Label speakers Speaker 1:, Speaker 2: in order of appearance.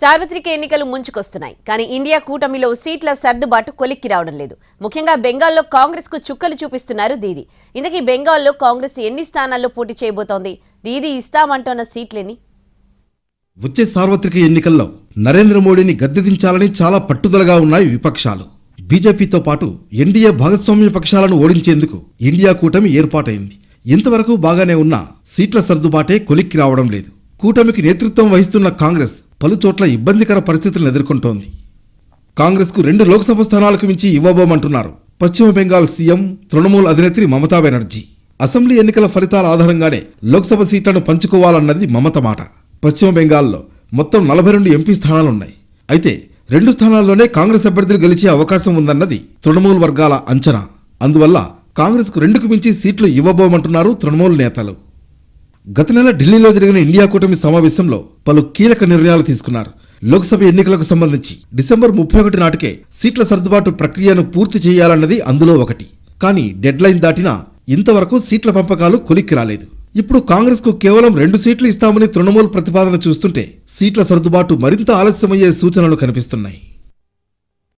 Speaker 1: సార్వత్రిక ఎన్నికలు ముంచుకొస్తున్నాయి. కానీ ఇండియా కూటమిలో సీట్ల సర్దుబాటు కొలిక్కి రావడం లేదు. ముఖ్యంగా బెంగాల్లో కాంగ్రెస్కు చుక్కలు చూపిస్తున్నారు దీది. ఇంతకీ బెంగాల్లో కాంగ్రెస్ ఎన్ని స్థానాల్లో పోటీ చేయబోతోంది? దీది ఇస్తామంటోన్న సీట్లేని?
Speaker 2: వచ్చే సార్వత్రిక ఎన్నికల్లో నరేంద్ర మోడీని గద్దెదించాలని చాలా పట్టుదలగా ఉన్నాయి విపక్షాలు. బీజేపీతో పాటు ఎన్డీఏ భాగస్వామ్య పక్షాలను ఓడించేందుకు ఇండియా కూటమి ఏర్పాటైంది. ఇంతవరకు బాగానే ఉన్న సీట్ల సర్దుబాటే కొలిక్కి రావడం లేదు. కూటమికి నేతృత్వం వహిస్తున్న కాంగ్రెస్ పలుచోట్ల ఇబ్బందికర పరిస్థితులను ఎదుర్కొంటోంది. కాంగ్రెస్కు రెండు లోక్సభ స్థానాలకు మించి ఇవ్వబోమంటున్నారు. పశ్చిమ బెంగాల్ సీఎం తృణమూల్ అధినేత్రి మమతా బెనర్జీ. అసెంబ్లీ ఎన్నికల ఫలితాల ఆధారంగానే లోక్సభ సీట్లను పంచుకోవాలన్నది మమత మాట. పశ్చిమ బెంగాల్లో మొత్తం నలభై రెండు ఎంపీ స్థానాలున్నాయి. అయితే రెండు స్థానాల్లోనే కాంగ్రెస్ అభ్యర్థులు గెలిచే అవకాశం ఉందన్నది తృణమూల్ వర్గాల అంచనా. అందువల్ల కాంగ్రెస్కు రెండుకు మించి సీట్లు ఇవ్వబోమంటున్నారు తృణమూల్ నేతలు. గత నెల ఢిల్లీలో జరిగిన ఇండియా కూటమి సమావేశంలో పలు కీలక నిర్ణయాలు తీసుకున్నారు. లోక్సభ ఎన్నికలకు సంబంధించి డిసెంబర్ ముప్పై ఒకటి నాటికే సీట్ల సర్దుబాటు ప్రక్రియను పూర్తి చేయాలన్నది అందులో ఒకటి. కానీ డెడ్లైన్ దాటినా ఇంతవరకు సీట్ల పంపకాలు కొలిక్కి రాలేదు. ఇప్పుడు కాంగ్రెస్కు కేవలం రెండు సీట్లు ఇస్తామని తృణమూల్ ప్రతిపాదన చూస్తుంటే సీట్ల సర్దుబాటు మరింత ఆలస్యమయ్యే సూచనలు కనిపిస్తున్నాయి.